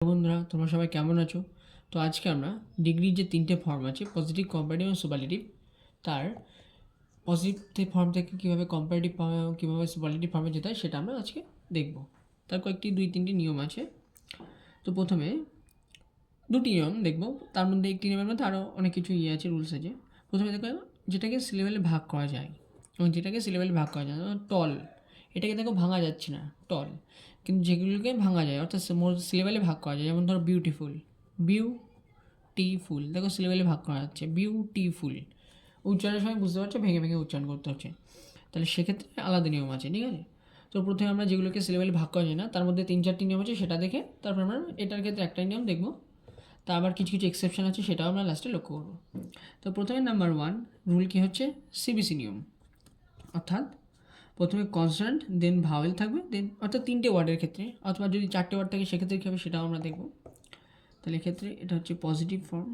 বন্ধুরা, তোমরা সবাই কেমন আছো? তো আজকে আমরা ডিগ্রির যে তিনটে ফর্ম আছে পজিটিভ কম্পারেটিভ এবং সুপারলেটিভ তার পজিটিভ ফর্ম থেকে কীভাবে কম্পারেটিভ ফর্ম এবং কীভাবে সুপারলেটিভ ফর্মে যেতে হয় সেটা আমরা আজকে দেখব। তার কয়েকটি, দুই, তিনটি নিয়ম আছে। তো প্রথমে দুটি নিয়ম দেখব। তার মধ্যে একটি নিয়মের মধ্যে আরও অনেক কিছু ইয়ে আছে রুলস আছে। প্রথমে দেখো, যেটাকে সিলেবেলে ভাগ করা যায় এবং যেটাকে সিলেবেলে ভাগ করা যায় টল এটাকে দেখো ভাঙা যাচ্ছে না টল কিন্তু যেগুলোকে ভাঙা যায়, অর্থাৎ সিলেবেলে ভাগ করা যায়। যেমন ধরো বিউটিফুল বিউ টি ফুল দেখো সিলেবেলে ভাগ করা যাচ্ছে বিউটিফুল উচ্চারণের সময় বুঝতে পারছ? ভেঙে ভেঙে উচ্চারণ করতে হচ্ছে। তাহলে সেক্ষেত্রে আলাদা নিয়ম আছে, ঠিক আছে? তো প্রথমে আমরা যেগুলোকে সিলেবেলে ভাগ করা যায় না, তার মধ্যে তিন চারটি নিয়ম আছে, সেটা দেখে তারপর আমরা এটার ক্ষেত্রে একটাই নিয়ম দেখব। তা আবার কিছু কিছু এক্সেপশন আছে, সেটাও আমরা লাস্টে লক্ষ্য করব। তো প্রথমে নাম্বার ওয়ান রুল কী হচ্ছে? সিবিসি নিয়ম। অর্থাৎ প্রথমে কনসার্ট দেন ভাওয়েল থাকবে দেন অর্থাৎ তিনটে ওয়ার্ডের ক্ষেত্রে, অথবা যদি চারটে ওয়ার্ড থাকে সেক্ষেত্রে কী হবে সেটাও আমরা দেখব। তাহলে এক্ষেত্রে এটা হচ্ছে পজিটিভ ফর্ম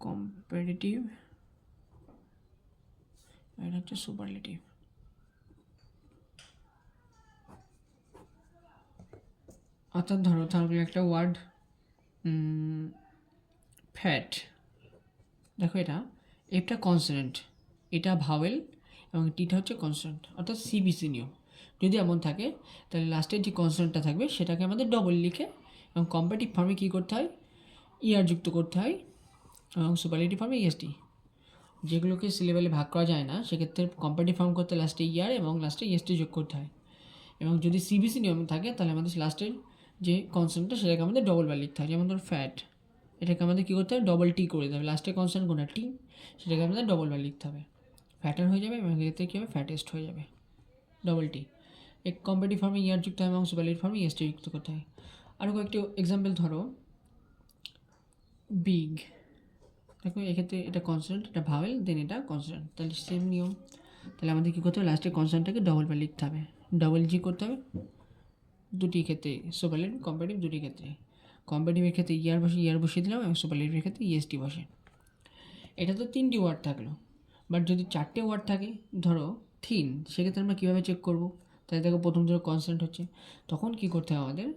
কম্পারেটিভ এটা হচ্ছে সুপারলেটিভ অর্থাৎ ধরো থাকলে একটা ওয়ার্ড ফ্যাট দেখো এটা এফটা কনসোনেন্ট এটা ভাওয়েল এবং টিটা হচ্ছে কনসোনেন্ট অর্থাৎ সিবিসি নিয়ম। যদি এমন থাকে, তাহলে লাস্টের যে কনসোনেন্টটা থাকবে, সেটাকে আমাদের ডবল লিখে এবং কম্পারেটিভ ফর্মে কী করতে হয়? ইয়ার যুক্ত করতে হয় এবং সুপারলেটিভ ফর্মে ইএসটি যেগুলোকে সিলেবেলে ভাগ করা যায় না, সেক্ষেত্রে কম্পারেটিভ ফর্ম করতে লাস্টে ইয়ার এবং লাস্টে ইএসটি যোগ করতে হয়। এবং যদি সিবিসি নিয়ম থাকে, তাহলে আমাদের লাস্টের যে কনসেন্টটা সেটাকে আমাদের ডবল বার লিখতে হয়। যেমন ধর ফ্যাট এটাকে আমাদের কী করতে হবে? ডবল টি করে দেবে লাস্টে কনসেন্ট কোনটা টি সেটাকে আমাদের ডবল বার লিখতে হবে। ফ্যাটার হয়ে যাবে এবং এক্ষেত্রে কী হবে? ফ্যাটেস্ট হয়ে যাবে। ডবল টি এক কম্পিটিভ ফর্মে ইয়ার যুক্ত হয় এবং সুপারলেটিভ ফর্মে ইএসটি যুক্ত করতে হয়। আরও কয়েকটি এক্সাম্পল ধরো। বিগ দেখো, এক্ষেত্রে এটা কনসেন্ট এটা ভাওয়েল দেন এটা কনসেন্ট তাহলে সেম নিয়ম। তাহলে আমাদের কী করতে হবে? লাস্টে ডবল বার লিখতে হবে। ডবল জি করতে হবে। দুটি ক্ষেত্রে সুপারলেটিভ কম্পারেটিভ দুটি ক্ষেত্রে। কম্পারেটিভের ক্ষেত্রে ইয়ার বসে ইয়ার বসিয়ে দিলাম এবং সুপারলেটিভের ক্ষেত্রে ইএসটি বসে। এটা তো তিনটি ওয়ার্ড থাকল। বাট যদি চারটে ওয়ার্ড থাকে, ধরো থিন সেক্ষেত্রে আমরা কীভাবে চেক করব? তাহলে দেখো প্রথম ধরো কনসেন্ট হচ্ছে। তখন কী করতে হবে আমাদের?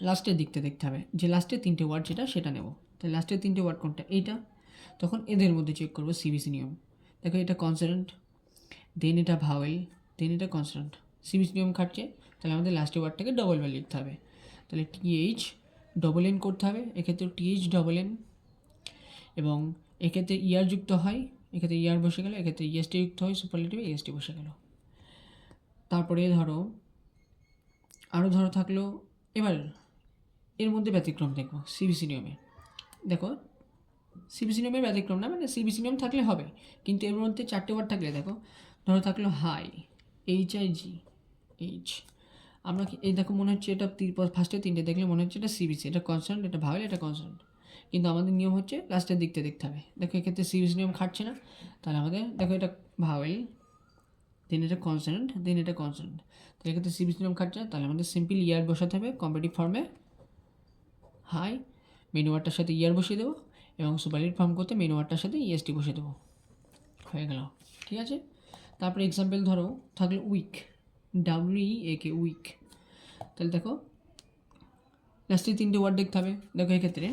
লাস্টের দিকটা দেখতে হবে। যে লাস্টের তিনটে ওয়ার্ড যেটা, সেটা নেব। তাহলে লাস্টের তিনটে ওয়ার্ড কোনটা? এইটা। তখন এদের মধ্যে চেক করব সিবিসি নিয়ম। দেখো এটা কনসেন্ট দেন এটা ভাওয়েল দেন এটা কনসেন্ট সিবিসি নিয়ম খাটছে। তাহলে আমাদের লাস্টের ওয়ার্ডটাকে ডবল বার লিখতে হবে। তাহলে টিএইচ ডবল এন করতে হবে। এক্ষেত্রে টিএইচ ডবল এন এবং এক্ষেত্রে ইয়ার যুক্ত হয় এক্ষেত্রে ইয়ার বসে গেল, এক্ষেত্রে ইএসটি যুক্ত হয় সুপারলেটিভে ইএসটি বসে গেল। তারপরে ধরো আরও ধরো থাকল, এবার এর মধ্যে ব্যতিক্রম দেখো সিবিসি নিয়মে। দেখো সিবিসি নিয়মের ব্যতিক্রম না মানে সিবিসি নিয়ম থাকলে হবে, কিন্তু এর মধ্যে চারটে ওয়ার্ড থাকলে দেখো, ধরো থাকল high H I G H আমরা এই দেখো মনে হচ্ছে এটা ফার্স্টে তিনটে, দেখলে মনে হচ্ছে এটা সিবিসি এটা কনসার্ট এটা ভাওয়েল এটা কনসার্ট কিন্তু আমাদের নিয়ম হচ্ছে লাস্টের দিকতে দেখতে হবে। দেখো, এক্ষেত্রে সিবিসি নিয়ম খাটছে না। তাহলে আমাদের, দেখো, এটা ভাওয়েল দেন এটা কনসার্ট দেন এটা কনসার্ট তাহলে এক্ষেত্রে সিবিসি নিয়ম খাটছে না। তাহলে আমাদের সিম্পল ইয়ার বসাতে হবে কম্পিটিভ ফর্মে হাই মেনু সাথে ইয়ার বসিয়ে দেবো এবং সুপারলিট ফর্ম করতে মেনু সাথে ইএসটি বসিয়ে দেবো। হয়ে গেল। ঠিক আছে? তারপরে এক্সাম্পল ধরো, থাকল weak W E A K তাহলে দেখো লাস্টে তিনটে ওয়ার্ড দেখতে হবে। দেখো, এক্ষেত্রে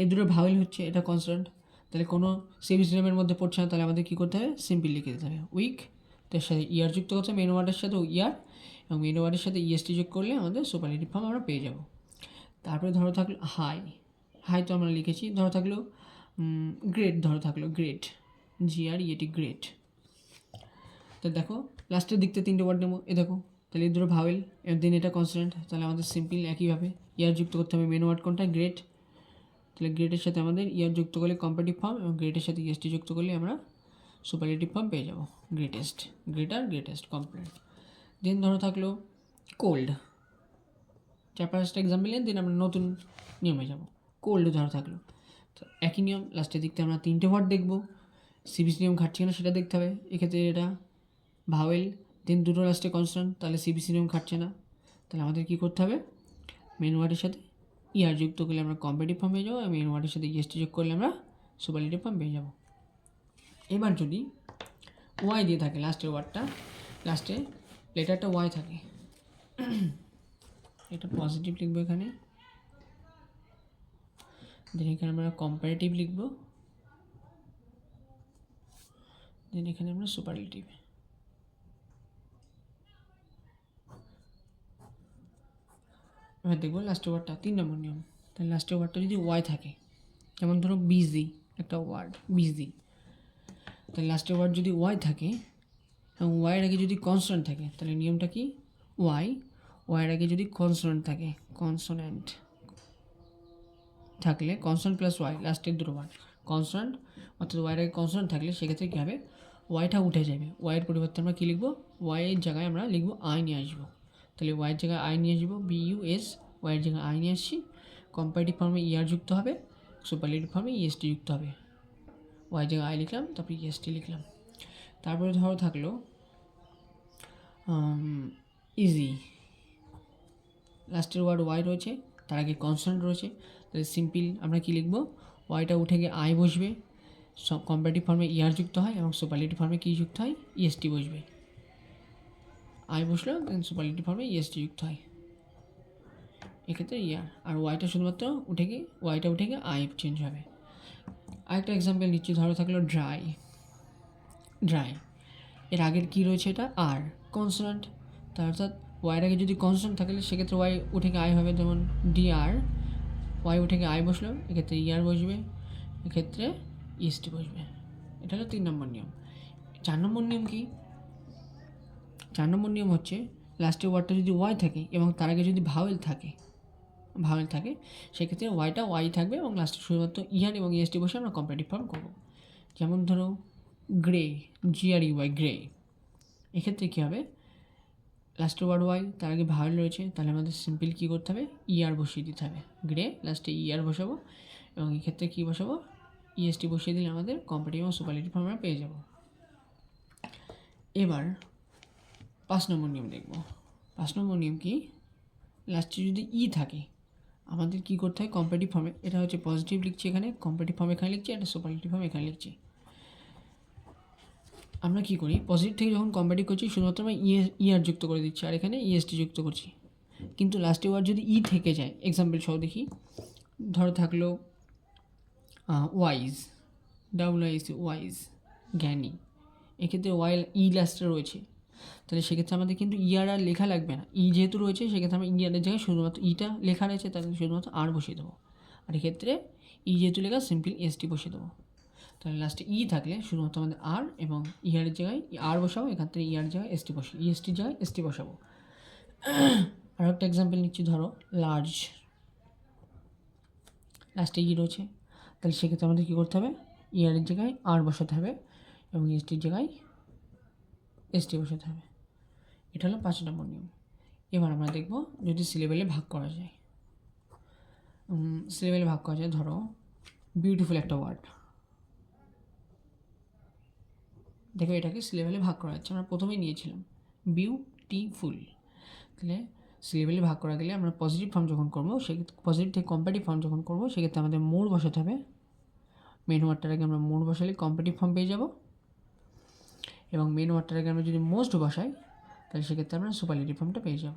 এই দুটো ভাওয়েল হচ্ছে এটা কনস্ট্যান্ট তাহলে কোনো সেভিস নিয়মের মধ্যে পড়ছে না, তাহলে আমাদের কী করতে হবে? সিম্পল লিখে দিতে হবে। উইক তার সাথে ইয়ার যুক্ত করতে হবে মেন ওয়ার্ডের সাথে ইয়ার এবং মেন ওয়ার্ডের সাথে ইএসটি যোগ করলে আমাদের সুপারলেটিভ ফর্ম আমরা পেয়ে যাব। তারপরে ধরো থাকল হাই হাই তো আমরা লিখেছি, ধরো থাকল গ্রেট ধরো থাকল great G R E A T great তো দেখো লাস্টের দিক থেকে তিনটে ওয়ার্ড নেব, এ দেখো, তাহলে এই দুটো ভাওয়েল এর দিন এটা কনস্ট্যান্ট তাহলে আমাদের সিম্পল একইভাবে। ইয়ার যুক্ত করতে হবে মেন ওয়ার্ড কোনটা গ্রেট তাহলে গ্রেটের সাথে আমাদের ইয়ার যুক্ত করলে কম্পারেটিভ ফর্ম এবং গ্রেটের সাথে ইএসটি যুক্ত করলে আমরা সুপারলেটিভ ফর্ম পেয়ে যাব। Greatest greater greatest complete then ধরো থাকল কোল্ড চার পাঁচটা এক্সাম্পল নিয়ে দিন আমরা নতুন নিয়মে যাব। কোল্ড ধরো থাকল। তো একই নিয়ম লাস্টের দিকতে আমরা তিনটে ওয়ার্ড দেখব। সিবিস নিয়ম ঘাটছে কিনা সেটা দেখতে হবে। এক্ষেত্রে এটা ভাওয়েল দেন দুটো লাস্টে কনস্ট্যান্ট তাহলে সিবিসি নিয়ম খাটছে না। তাহলে আমাদের কী করতে হবে? মেন ওয়ার্ডের সাথে ইয়ার যুক্ত করলে আমরা কম্পারেটিভ ফর্ম পেয়ে যাব মেন ওয়ার্ডের সাথে ইএসটি যোগ করলে আমরা সুপারলেটিভ ফর্ম পেয়ে যাব। এবার যদি ওয়াই দিয়ে থাকে লাস্টের ওয়ার্ডটা লাস্টে লেটারটা ওয়াই থাকে। এটা পজিটিভ লিখব এখানে। দেন এখানে আমরা কম্পারেটিভ লিখব। দেন এখানে আমরা সুপারলেটিভ এবার দেখব লাস্ট ওয়ার্ডটা তিন নম্বর নিয়ম। তাহলে লাস্টের ওয়ার্ডটা যদি ওয়াই থাকে, যেমন ধরো বিজি একটা ওয়ার্ড বিজি তাহলে লাস্টের ওয়ার্ড যদি ওয়াই থাকে, এবং ওয়াইয়ের আগে যদি কনসোনেন্ট থাকে, তাহলে নিয়মটা কি? ওয়াই ওয়াইয়ের আগে যদি কনসোনেন্ট থাকে কনসোনেন্ট থাকলে কনসোনেন্ট প্লাস ওয়াই লাস্টের দুটো ওয়ার্ড কনসোনেন্ট অর্থাৎ ওয়াইয়ের আগে কনসোনেন্ট থাকলে সেক্ষেত্রে কী হবে? ওয়াইটা উঠে যাবে। ওয়াইয়ের পরিবর্তে আমরা কী লিখব? ওয়াইয়ের জায়গায় আমরা লিখব আই নিয়ে আসব। তাহলে ওয়াইয়ের জায়গায় আই নিয়ে আসব বি ইউ এস ওয়াইয়ের জায়গায় আই নিয়ে আসছি। কম্পারেটিভ ফর্মে ইআর যুক্ত হবে সুপারলেটিভ ফর্মে ইএসটি যুক্ত হবে। ওয়াই জায়গায় আই লিখলাম, তারপরে ইএসটি লিখলাম। তারপরে ধরো থাকল ইজি লাস্টের ওয়ার্ড ওয়াই রয়েছে, তার আগে কনস্ট্যান্ট রয়েছে, তাহলে সিম্পল আমরা কী লিখব? ওয়াইটা উঠে গিয়ে আই বসবে, সব কম্পারেটিভ ফর্মে ইয়ার যুক্ত হয় এবং সুপারলেটিভ ফর্মে কী যুক্ত হয়? ইএসটি বসবে। আই বসল সুপারলেটিভ ফর্মে ইএসটি যুক্ত হয় এক্ষেত্রে ইয়ার আর ওয়াইটা শুধুমাত্র উঠে গিয়ে ওয়াইটা উঠে গিয়ে আই চেঞ্জ হবে। আরেকটা এক্সাম্পল নিচ্ছি, ধরো থাকল ড্রাই ড্রাই এর আগের কী রয়েছে এটা? আর কনসোনান্ট তার অর্থাৎ ওয়াইয়ের আগে যদি কনসোনান্ট থাকলে সেক্ষেত্রে ওয়াই উঠে গিয়ে আই হবে, যেমন ডি আর ওয়াই উঠে গিয়ে আই বসল, এক্ষেত্রে ইয়ার বসবে, এক্ষেত্রে ইএসটি বসবে। এটা হলো তিন নম্বর নিয়ম। চার নম্বর নিয়ম কি? চার নম্বর নিয়ম হচ্ছে লাস্টের ওয়ার্ডটা যদি ওয়াই থাকে এবং তার আগে যদি ভাওয়েল থাকে ভাওয়েল থাকে, সেক্ষেত্রে ওয়াইটা ওয়াই থাকবে এবং লাস্টে শুধুমাত্র ইয়ান এবং ইএসটি বসে আমরা কম্পারেটিভ ফর্ম করব। যেমন ধরো গ্রে জিআর ইউআই গ্রে এক্ষেত্রে কী হবে? লাস্টের ওয়ার্ড ওয়াই তার আগে ভাওয়েল রয়েছে, তাহলে আমাদের সিম্পল কী করতে হবে? ইয়ার বসিয়ে দিতে হবে। গ্রে লাস্টে ইয়ার বসাবো এবং এক্ষেত্রে কী বসাবো? ইএসটি বসিয়ে দিলে আমাদের কম্পারেটিভ এবং সুপারলেটিভ ফর্ম আমরা পেয়ে যাব। এবার পাঁচ নম্বর নিয়ম দেখব। পাঁচ নম্বর নিয়ম কি? লাস্টে যদি ই থাকে, আমাদের কী করতে হয়? কম্পারেটিভ ফর্মে এটা হচ্ছে পজিটিভ লিখছি এখানে কম্পারেটিভ ফর্ম এখানে লিখছি এটা সুপারলেটিভ ফর্ম এখানে লিখছি। আমরা কী করি? পজিটিভ থেকে যখন কম্পারেটিভ করছি, শুধুমাত্র আমরা ইএস ইআর যুক্ত করে দিচ্ছি, আর এখানে ইএসটি যুক্ত করছি। কিন্তু লাস্টে ওয়ার্ড যদি ই থেকে যায় এক্সাম্পল সহ দেখি, ধরো থাকল ওয়াইজ ডাব্লু ওয়াইজ জ্ঞানী। এক্ষেত্রে ওয়াই ই লাস্টে রয়েছে। তাহলে সেক্ষেত্রে আমাদের কিন্তু ইয়ার আর লেখা লাগবে না। ই যেহেতু রয়েছে, সেক্ষেত্রে আমরা ইয়ারের জায়গায় শুধুমাত্র ইটা লেখা রয়েছে, তাহলে শুধুমাত্র আর বসিয়ে দেবো। আর এক্ষেত্রে ই যেহেতু লেখা সিম্পল এসটি বসিয়ে দেবো। তাহলে লাস্টে ই থাকলে শুধুমাত্র আমাদের আর এবং ইয়ারের জায়গায় আর বসাবো, এখান থেকে ইয়ার জায়গায় এসটি বসি ইএসটির জায়গায় এসটি বসাবো। আর একটা এক্সাম্পল নিচ্ছি, ধরো লার্জ লাস্টে ই রয়েছে। তাহলে সেক্ষেত্রে আমাদের কী করতে হবে? ইয়ারের জায়গায় আর বসাতে হবে এবং এসটির জায়গায় এসটি বসাতে হবে এটা হলো পাঁচ নম্বর নিয়ম। এবার আমরা দেখব যদি সিলেবেলে ভাগ করা যায়। সিলেবেলে ভাগ করা যায়, ধরো বিউটিফুল একটা ওয়ার্ড দেখো এটাকে সিলেবেলে ভাগ করা যাচ্ছে। আমরা প্রথমেই নিয়েছিলাম বিউটিফুল তাহলে সিলেবেলে ভাগ করা গেলে আমরা পজিটিভ ফর্ম যখন করব, সেক্ষেত্রে পজিটিভ থেকে কম্পারেটিভ ফর্ম যখন করব, সেক্ষেত্রে আমাদের মোড় বসাতে হবে। মেন ওয়ার্ডটার আগে আমরা মোড় বসালে কম্পারেটিভ ফর্ম পেয়ে যাব। এবং মেন ওয়ার্ডটার আগে আমরা যদি মোস্ট বসাই তাহলে সেক্ষেত্রে আমরা সুপারলেটিভ ফর্মটা পেয়ে যাব।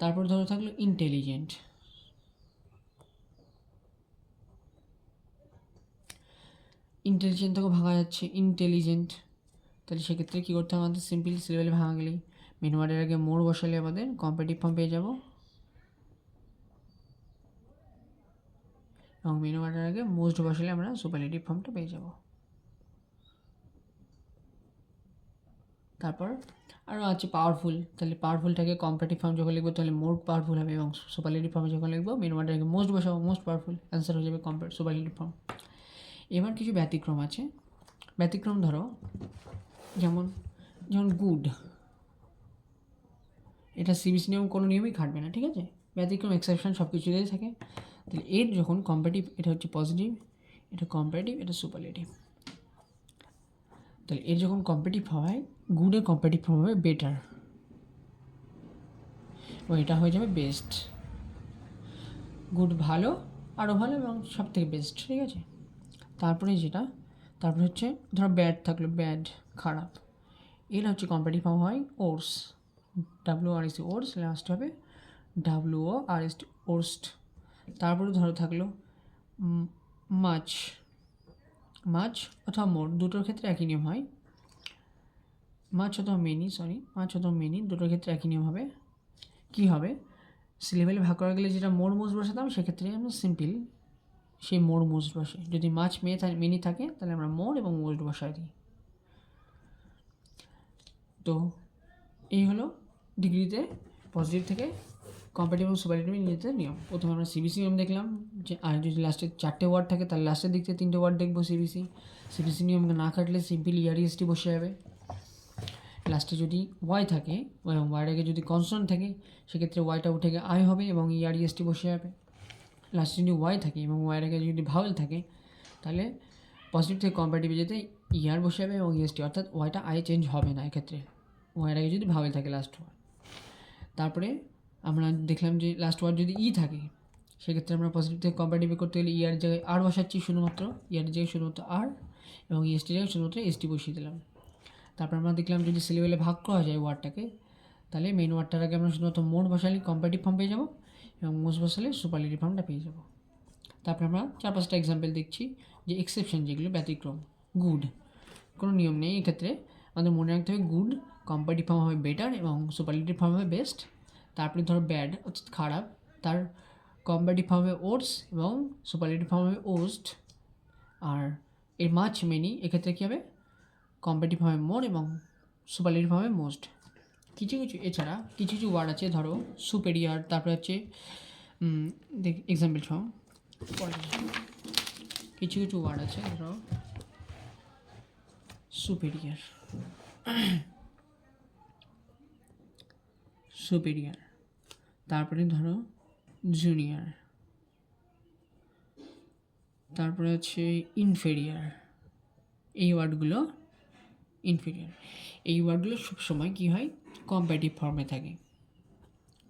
তারপর ধরো থাকল ইন্টেলিজেন্ট ইন্টেলিজেন্ট থেকে ভাঙা যাচ্ছে ইন্টেলিজেন্ট তাহলে সেক্ষেত্রে কী করতে হবে আমাদের? সিম্পল সিলেবেলে ভাঙা গেলেই মেন ওয়ার্ডের আগে মোড় বসালে আমাদের কম্পিটিভ ফর্ম পেয়ে যাব। এবং মেন ওয়ার্ডের আগে মোস্ট বসালে আমরা সুপারলেটিভ ফর্মটা পেয়ে যাব। তারপর আরও আছে পাওয়ারফুল তাহলে পাওয়ারফুলটাকে কম্পারেটিভ ফর্ম যখন লিখব, তাহলে মোর পাওয়ারফুল হবে এবং সুপারলেটিভ ফর্মে যখন লিখব মেন ওয়ার্ডের আগে মোস্ট বসাবো মোস্ট পাওয়ারফুল অ্যান্সার হয়ে যাবে কম্পার সুপারলেটিভ ফর্ম এবার কিছু ব্যতিক্রম আছে। ব্যতিক্রম ধরো, যেমন যেমন গুড এটা সিবিসি নিয়ম, কোনো নিয়মই খাটবে না, ঠিক আছে? ব্যতিক্রম এক্সেপশন সব কিছুতেই থাকে। তাহলে এর যখন কম্পারেটিভ এটা হচ্ছে পজিটিভ এটা কম্পারেটিভ এটা সুপারলেটিভ তাহলে এর যখন কম্পারেটিভ হয় গুডের কম্পারেটিভ ফর্ম হবে বেটার এবং এটা হয়ে যাবে বেস্ট গুড ভালো আরও ভালো এবং সব থেকে বেস্ট ঠিক আছে? তারপরে যেটা, তারপরে হচ্ছে ধরো ব্যাড থাকল ব্যাড খারাপ। এর হচ্ছে কম্পারেটিভ ফর্ম হয় worse W R S worse last হবে W O R S worst তারপরে ধরো থাকল মাছ মাছ অথবা মোর দুটোর ক্ষেত্রে একই নিয়ম হয়। মাছ অথবা মেনি সরি মাছ অথবা মেনি, দুটোর ক্ষেত্রে একই নিয়ম হবে। কী হবে? সিলেবেলে ভাগ করা গেলে যেটা মোর মোজ বসাতাম, সেক্ষেত্রে আমরা সিম্পল সেই মোর মোজ বসে। যদি মাছ মেয়ে থাকে মেনি থাকে, তাহলে আমরা মোর এবং মোজ বসাই দিই। তো এই হলো ডিগ্রিতে পজিটিভ থেকে কম্পারেটিভ এবং নিতে নিয়ম। প্রথমে আমরা সিবিসি নিয়ম দেখলাম, যে আর যদি লাস্টে চারটে ওয়ার্ড থাকে, তাহলে লাস্টের দিক থেকে তিনটে ওয়ার্ড দেখব সিবিসি সিবিসি নিয়ম না কাটলে সিম্পল ইয়ারিএসটি বসে যাবে। লাস্টে যদি ওয়াই থাকে ওয়াইয়ের আগে যদি কনসোনেন্ট থাকে, সেক্ষেত্রে ওয়াইটা উঠে গিয়ে আই হবে এবং ইআরইএসটি বসে যাবে। লাস্টে যদি ওয়াই থাকে এবং ওয়াইয়ের আগে যদি ভাওয়েল থাকে, তাহলে পজিটিভ থেকে কম্পারেটিভে যেতে ইয়ার বসে যাবে এবং ইএসটি অর্থাৎ ওয়াইটা আই চেঞ্জ হবে না এক্ষেত্রে। ওয়াইয়ের আগে যদি ভাওয়েল থাকে লাস্ট ওয়ার্ড তারপরে আমরা দেখলাম যে লাস্ট ওয়ার্ড যদি ই থাকে, সেক্ষেত্রে আমরা পজিটিভ থেকে কম্পারেটিভ করতে গেলে ইয়ার জায়গায় আর বসাচ্ছি শুধুমাত্র। ইয়ার জায়গায় শুধুমাত্র আর এবং ইএসটি জায়গায় শুধুমাত্র এসটি বসিয়ে দিলাম। তারপর আমরা দেখলাম যদি সিলেবেলে ভাগ করা যায় ওয়ার্ডটাকে তাহলে মেন ওয়ার্ডটার আগে আমরা শুধুমাত্র মোট বসালে কম্পারেটিভ ফর্ম পেয়ে যাব এবং মোজ বসালে সুপারলিটিভ ফর্মটা পেয়ে যাব। তারপর আমরা চার পাঁচটা এক্সাম্পল দেখছি যে এক্সেপশন যেগুলো, ব্যতিক্রম গুড কোনো নিয়ম নেই এক্ষেত্রে। আমাদের মনে রাখতে হবে গুড কম্পারেটিভ ফর্ম হবে বেটার এবং সুপারলিটিভ ফর্ম হবে বেস্ট তারপরে ধরো ব্যাড অর্থাৎ খারাপ। তার কম্পারেটিভ ফর্ম হবে ওটস এবং সুপারলিটিভ ফর্ম হবে ওস্ট আর এর মাছ মেনি এক্ষেত্রে কী হবে? কম্পারেটিভ মোর এবং সুপারলেটিভ হবে মোস্ট কিছু কিছু, এছাড়া কিছু কিছু ওয়ার্ড আছে, ধরো সুপেরিয়ার তারপরে হচ্ছে দেখ এক্সাম্পল কিছু কিছু ওয়ার্ড আছে, ধরো সুপেরিয়ার সুপেরিয়ার তারপরে ধরো জুনিয়র তারপরে হচ্ছে ইনফেরিয়ার এই ওয়ার্ডগুলো ইনফিরিয়ার এই ওয়ার্ডগুলো সবসময় কী হয়? কম্পারেটিভ ফর্মে থাকে।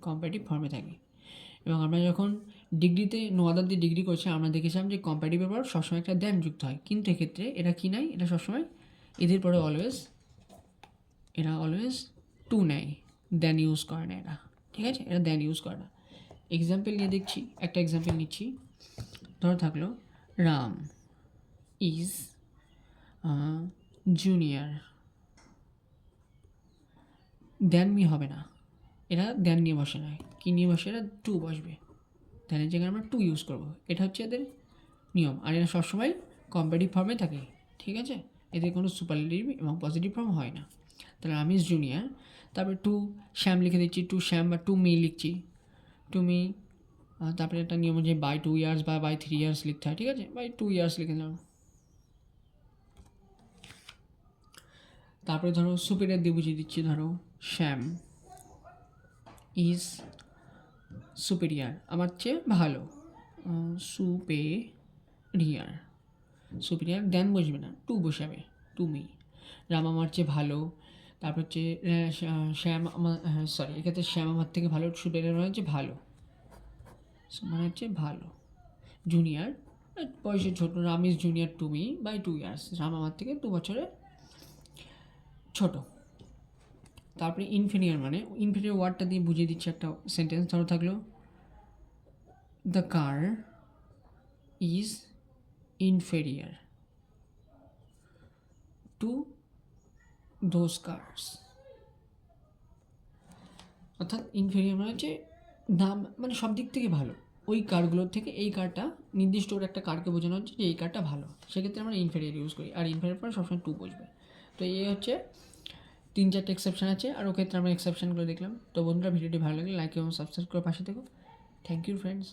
কম্পারেটিভ ফর্মে থাকে। এবং আমরা যখন ডিগ্রিতে নোয়াদার দিয়ে ডিগ্রি করছি, আমরা দেখেছিলাম যে কম্পারেটিভের পর সবসময় একটা দ্যান যুক্ত হয়। কিন্তু এক্ষেত্রে এটা কি নাই এটা সবসময় এদের পরে অলওয়েজ এরা অলওয়েজ টু নেয়। দেন ইউজ করে না এরা। ঠিক আছে? এরা দেন ইউজ করে না। এক্সাম্পল নিয়ে দেখছি। একটা এক্সাম্পল নিচ্ছি। ধরো থাকল Ram is junior than me হবে না। এরা দেন নিয়ে বসে না কি নিয়ে বসে, এরা টু বসবে। দেনের জায়গায় আমরা টু ইউজ করব। এটা হচ্ছে এদের নিয়ম। আর এরা সবসময় কম্পারেটিভ ফর্মে থাকে। ঠিক আছে? এদের কোনো সুপারলেটিভ এবং পজিটিভ ফর্ম হয় না। তাহলে আমি জুনিয়র তারপরে টু শ্যাম লিখে দিচ্ছি। টু শ্যাম বা টু মি লিখছি। টু মি তারপরে একটা নিয়ম যে বাই টু ইয়ার্স বা বাই থ্রি ইয়ার্স লিখতে হয়। ঠিক আছে? বাই টু ইয়ার্স লিখে দিলাম। তারপরে ধরো সুপেরিয়ার দিয়ে বুঝিয়ে দিচ্ছি, ধরো শ্যাম ইজ সুপেরিয়ার আমার চেয়ে ভালো। সুপেরিয়ার সুপেরিয়ার দেন বসবে না টু বসাবে তুমি রাম আমার চেয়ে ভালো, তারপর হচ্ছে শ্যাম আমার সরি এক্ষেত্রে শ্যাম আমার থেকে ভালো সুপেরিয়ার মানে হচ্ছে ভালো। মানে হচ্ছে ভালো। জুনিয়র বয়সে ছোটো, Ram is junior to me by two years Ram আমার থেকে দু বছরের ছোট। তারপরে ইনফিনিয়ার মানে ইনফিনিয়ার ওয়ার্ডটা দিয়ে বুঝিয়ে দিচ্ছে একটা সেন্টেন্স ধরো থাকল the car is inferior to those cars অর্থাৎ ইনফেরিয়ার মানে হচ্ছে দাম মানে সব দিক থেকে ভালো। ওই কারগুলোর থেকে এই কারটা নির্দিষ্ট একটা কারকে বোঝানো হচ্ছে যে এই কারটা ভালো। সেক্ষেত্রে আমরা ইনফেরিয়ার ইউজ করি। আর ইনফেরিয়ার পরে সবসময় টু বসবে। তো এই হচ্ছে তিন চারটে এক্সেপশান আছে, আর ওক্ষেত্রে আমরা এক্সেপশানগুলো দেখলাম। তো বন্ধুরা, ভিডিওটি ভালো লাগলে লাইক এবং সাবস্ক্রাইব করে পাশে থেকো। Thank you friends